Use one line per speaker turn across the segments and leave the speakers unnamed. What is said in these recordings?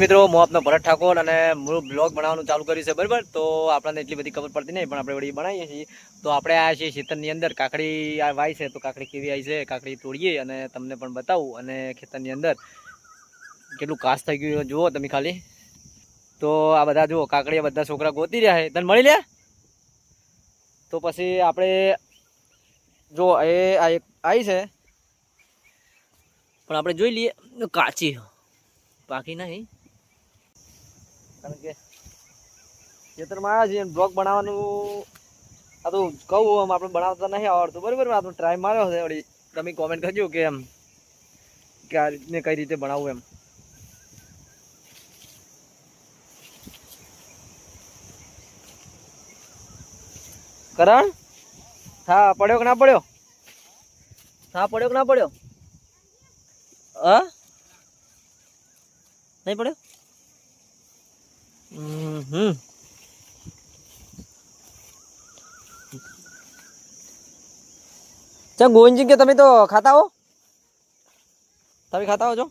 મિત્રો, હું આપનો ભરત ઠાકોર અને મૂળ બ્લોગ બનાવવાનું ચાલુ કર્યું છે, બરાબર? તો આપણને એટલી બધી ખબર પડતી નહીં, પણ આપણે વળી બનાવીએ છીએ. તો આપણે આ છીએ ખેતરની અંદર કાકડી વાય છે, તો કાકડી કેવી આવી છે, કાકડી તોડીએ અને તમને પણ બતાવું અને ખેતરની અંદર કેટલું કાસ થઈ ગયું જુઓ તમે ખાલી. તો આ બધા જુઓ, કાકડી બધા છોકરા ગોતી રહ્યા છે. તને મળી લે? તો પછી આપણે જો એ આ આવી છે. પણ આપણે જોઈ લઈએ, કાચી. બાકી નહીં. કારણ કે ખેતરમાં આવ્યા છીએ બ્લોગ બનાવવાનું આ તો કહું આમ આપણે બનાવતા નહીં આવડતું. બરાબર આપણે ટ્રાય માર્યો છે વળી. તમે કોમેન્ટ કરજો કે એમ કે આ રીતને કઈ રીતે બનાવવું એમ. કરણ? હા, પડ્યો કે ના પડ્યો? હા, પડ્યો કે ના પડ્યો? હા? નહીં પડ્યો? હમ ચા ગોવિંદજી કે તમે તો ખાતા હો? તમે ખાતા હો છો?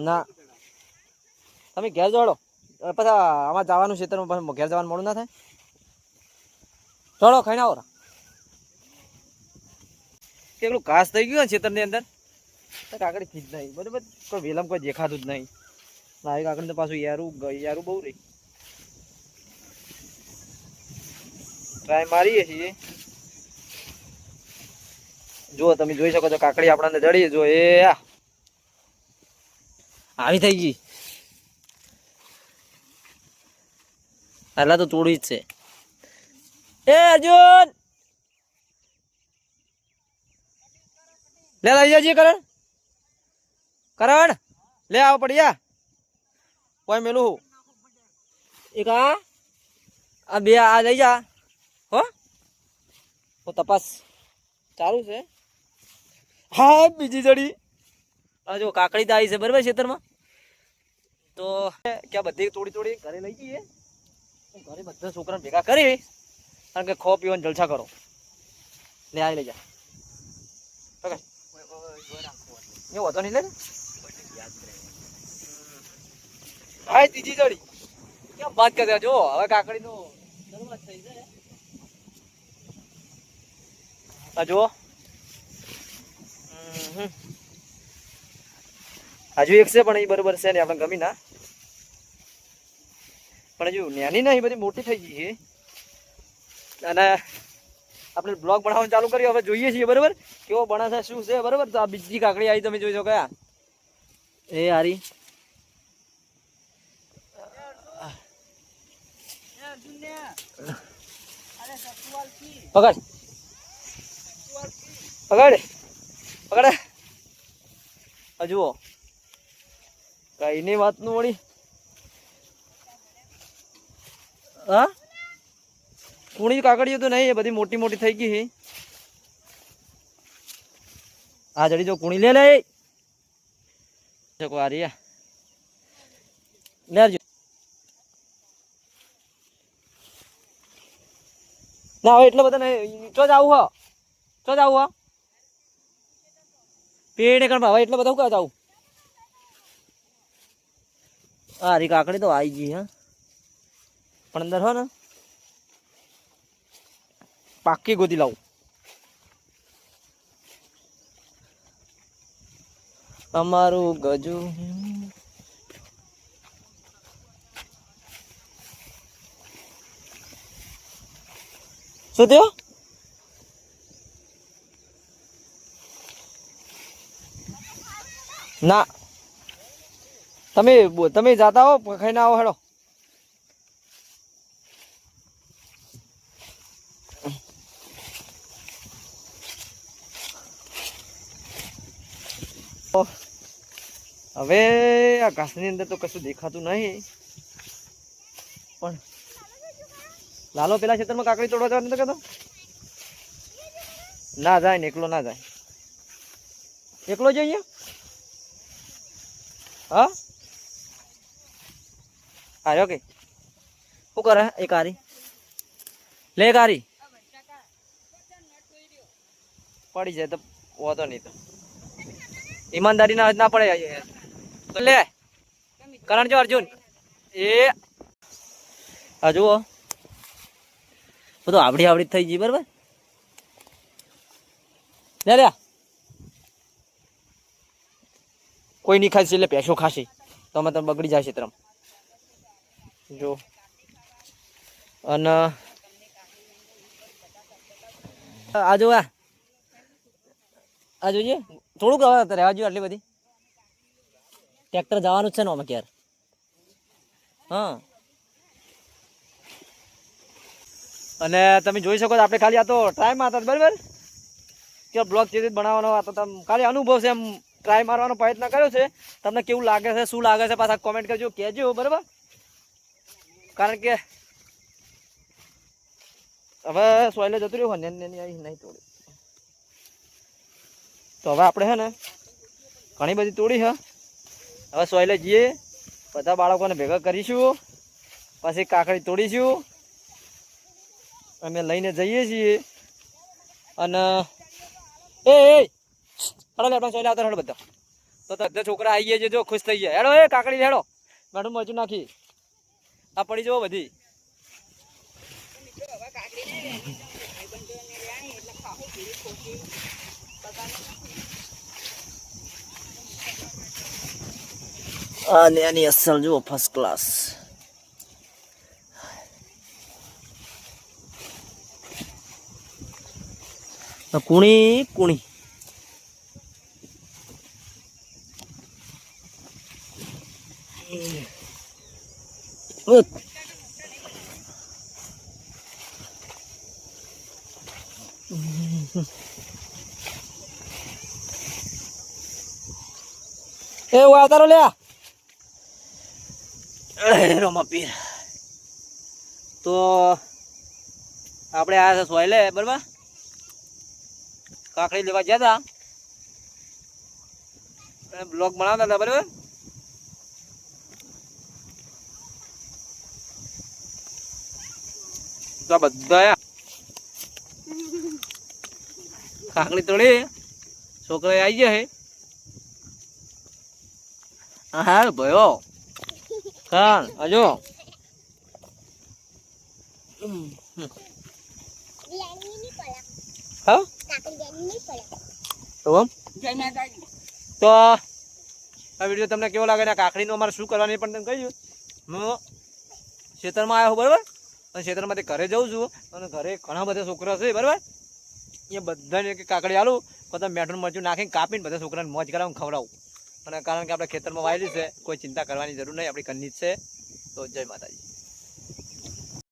ના. તમે ઘેર જોડો પછી આમાં જવાનું પછી ઘેર જવાનું મોડું ના થાય. ચડો ખાઈને આવો. કેટલું ઘાસ થઈ ગયું ને ખેતરની અંદર? કાકડી થી જ નહીં. બરોબર? કોઈ વેલમ કોઈ દેખાતું જ નહીં. એ કાકડી તો પાછું યારું યારું બહુ રહી. ટ્રાય મારીએ છીએ. જો તમે જોઈ શકો છો કાકડી આપણને જડી જો, એ. આવી થઈ ગઈ. પહેલા તો તોડી જ છે. એ અર્જુન! લે, લઈ જજે કરણ. કરણ, લે આવો પડ્યા. કોઈ મેલું હું એક આ આ બે આ લઈ જા હો હું તપાસ ચાલુ છે હા બીજી જડી આ જો કાકડી આવી છે બરાબર ખેતરમાં તો ક્યાં બધી થોડી થોડી ઘરે લઈ જઈએ ઘરે બધા છોકરાને ભેગા કરી કારણ કે ખો પીવાનો જલસા કરો લે આવી લઈ જા પકડ એ વાંધો નહીં લે ને. હા ત્રીજી જડી. ક્યાં વાત કરે જો, હવે કાકડી નો શરૂઆત થઈ છે. હજુ એક છે, પણ એ બરોબર છે ને, આપણે ગમી ના પણ હજુ નાની ના એ બધી મોટી થઈ ગઈ છે. અને આપણે બ્લોગ બનાવવાનું ચાલુ કર્યું, હવે જોઈએ છીએ, બરોબર? કેવો બને શું છે, બરોબર? તો આ બીજી કાકડી આવી, તમે જોઈ શકો, આ. એ હારી. પકડ. પકડ. પકડ. હજુઓ કઈ ની વાતનું વળી? હા? કુણી કાકડીઓ તો નહીં, એ બધી મોટી મોટી થઈ ગઈ હા. જડી જો કુણી લે લે. શકો આ રહ્યા લે ના, હવે એટલે ચો જ આવું હો. ચો જ આવું હો. પેડ કણ હવે એટલે બધા ક્યાં જાવું આ રી કાકડી તો આવી ગઈ, હા. પણ અંદર હો ને. પાકી ગોતી લાવું. અમારું ગજુ શું થયો? ના. તમે તમે જાતા હો, ખાઈને આવો હેડો. હવે આ ઘાસની અંદર તો કશું દેખાતું નહીં. પણ લાલો, પેલા ખેતરમાં કાકડી તોડવા જવાનું નતો ના જાય ને, એકલો ના જાય. એકલો જઈએ હા? આર્યો ઓકે. શું કરે? એક આરી લે એક આરી પડી જાય તો વાંધો નહીં તો. ઈમાનદારી ના પડે તો લે. કરણ જો, અર્જુન. એ. આ જુઓ. બધું આવડી આવડી થઈ ગઈ, બરાબર? લે લે. કોઈ નહીં ખાશે એટલે પેશો ખાશે. તો અમે તમે બગડી જશે તરમ. જો. અને આ જો, આ. આ જોઈએ થોડુંક હવે રહેવા જોઈએ આટલી બધી. ટ્રેક્ટર જવાનું જ છે ને અમે ક્યારે હા. અને તમે જોઈ શકો આપણે ખાલી આ તો ટ્રાય હતા, બરાબર? કે બ્લોગ જે બનાવવાનો બનાવવાનો હતો તમે ખાલી અનુભવ છે એમ ટ્રાય મારવાનો પ્રયત્ન કર્યો છે. તમને કેવું લાગે છે, શું લાગે છે, પાછા કોમેન્ટ કરજો, કહેજો, બરાબર? કારણ કે હવે સોયલે જતું રહ્યું ને નહીં તોડી. તો હવે આપણે છે ને ઘણી બધી તોડી છે હવે સોયલે જઈએ, બધા બાળકોને ભેગા કરીશું, પછી કાકડી તોડીશું અમે લઈને જઈએ છીએ. અને એ હડો લેટો સોયલે આવતા હડો બધા. તો બધા છોકરા આવી ગયા છે, જો ખુશ થઈ ગયા. હેડો, એ, કાકડી, હેડો. મેડમ મજુ નાખી. આ પડી જવો બધી. અને આની અસલ જુઓ ફર્સ્ટ ક્લાસ કુણી કુણી. એ વાતારો લ્યા રમાપીર તો આપણે આ સોય સોયલે બરાબર? કાકડી લેવા ગયા હતા બ્લોગ બનાવતા હતા બરાબર? તો બધા કાકડી તોડી છોકરા આવી ગયા છે હા ભયો. કાન આજો. હા? તો આ વીડિયો તમને કેવો લાગે ને કાકડીનું અમારે શું કરવાની પણ તમે કહ્યું હું ખેતરમાં આવ્યો બરાબર? અને ખેતરમાંથી ઘરે જઉં છું અને ઘરે ઘણા બધા છોકરા છે, બરાબર? એ બધાને એક કાકડી આલું, બધા મેઠું મરચું નાખીને કાપીને બધા છોકરાને મોજ કરાવું ખવડાવું. અને કારણ કે આપણે ખેતરમાં વાયેલી છે, કોઈ ચિંતા કરવાની જરૂર નહીં, આપણી કન્ની છે. તો જય માતાજી.